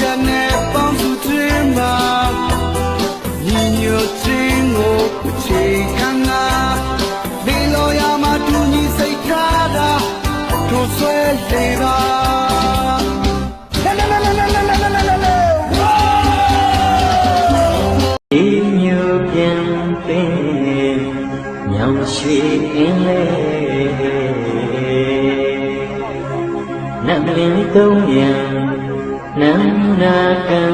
တ်နဲ့ပေါင်းစုတွင်ပါညီညွတ်ခြင်းကိုချိန်ခံငါလေလိုရမှာတူညီစိတ်ထားတာတို့ဆွဲလေပါမြောင်ရွှေအင်းလေးနတ်မင်းသုံးရန် န္နာကံ